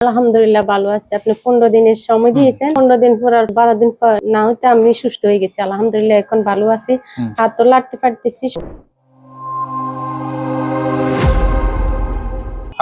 আলহামদুলিল্লাহ ভালো আছে। আপনি পনেরো দিনের সময় দিয়েছেন। পনেরো দিন পর আর বারো দিন পর না হইতে আমি সুস্থ হয়ে গেছি। আলহামদুলিল্লাহ এখন ভালো আছি। হাত তো লাড়তে পারতেছি।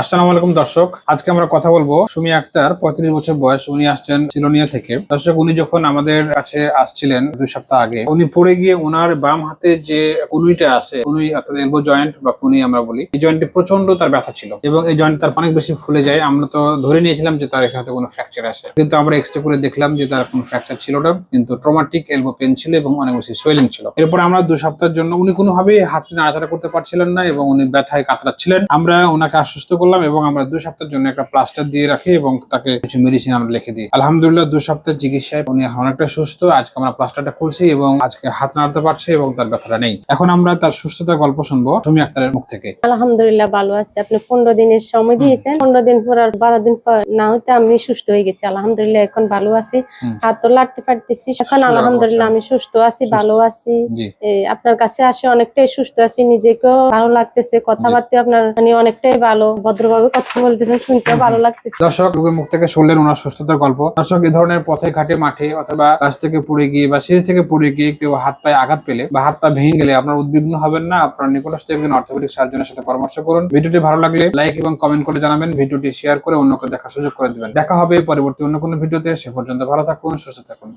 আসসালামু আলাইকুম, দর্শক। আজকে আমরা কথা বলব সুমি আক্তার, পঁয়ত্রিশ বছর বয়স, উনি আসছেন সিলোনিয়া থেকে। দর্শক, উনি যখন আমাদের কাছে আসছিলেন দুই সপ্তাহ আগে, উনি পড়ে গিয়ে ওনার বাম হাতে যে কুনুইটা আছে, কুনুই অর্থাৎ এলবো জয়েন্ট বা কুনুই আমরা বলি, এই জয়েন্টে প্রচণ্ড তার ব্যথা ছিল এবং এই জয়েন্ট তার অনেক বেশি ফুলে যায়। আমরা তো ধরে নিয়েছিলাম যে তার এখানে কোনো ফ্র্যাকচার আছে। কিন্তু আমরা এক্সরে করে দেখলাম যে তার কোনো ফ্র্যাকচার ছিল না, কিন্তু ট্রমাটিক এলবো পেন ছিল এবং অনেক বেশি সোয়েলিং ছিল। এরপর আমরা দুই সপ্তাহের জন্য উনি কোনোভাবেই হাত নাড়াচাড়া করতে পারছিলেন না এবং উনি ব্যথায় কাতরাচ্ছিলেন। আমরা ওনাকে আশ্বস্ত করলাম এবং আমরা দুই সপ্তাহের জন্য একটা প্লাস্টার দিয়ে রাখি এবং তাকে কিছু মেডিসিন আমরা লিখে দিই। আলহামদুলিল্লাহ দুই সপ্তাহের চিকিৎসায় উনি এখন অনেকটা সুস্থ। আজকে আমরা প্লাস্টারটা খুলছি এবং আজকে হাত নাড়াতে পারছে এবং তার ব্যথাটা নেই। এখন আমরা তার সুস্থতার গল্প শুনব সুমি আক্তারের মুখ থেকে। আলহামদুলিল্লাহ ভালো আছি। আপনি পনেরো দিনের সময় দিয়েছেন। পনেরো দিন পর আর বারো দিন পর না হইতে আমি সুস্থ হয়ে গেছি। আলহামদুলিল্লাহ এখন ভালো আছি। হাত তো লাড়তে পারতেছি। এখন আলহামদুলিল্লাহ আমি সুস্থ আছি ভালো আছি। আপনার কাছে আসে অনেকটাই সুস্থ আছি। নিজেকেও ভালো লাগতেছে। কথাবার্তা আপনার মানে অনেকটাই ভালো। ভদ্রভাবে কথা বলতেছেন শুনতেও ভালো লাগতেছে। দর্শক লোকের মুখ থেকে শুনলেন ওনার সুস্থতার গল্প। দর্শক এই ধরনের পথে ঘাটে মাঠে অথবা গাছ থেকে পড়ে গিয়ে বা সিঁড়ি থেকে পড়ে গিয়ে কেউ হাত পায়ে আঘাত পেলে বা হাত পা ভেঙে গেলে আপনার উদ্বিগ্ন হবেন না। আপনার নিকটস্থ একজন অর্থোপেডিক সার্জনের সাথে পরামর্শ করুন। ভিডিওটি ভালো লাগলে লাইক এবং কমেন্ট করে জানাবেন। ভিডিওটি শেয়ার করে অন্যকে দেখার সুযোগ করে দিবেন। দেখা হবে পরবর্তী অন্য কোনো ভিডিওতে। সে পর্যন্ত ভালো থাকুন সুস্থ থাকুন।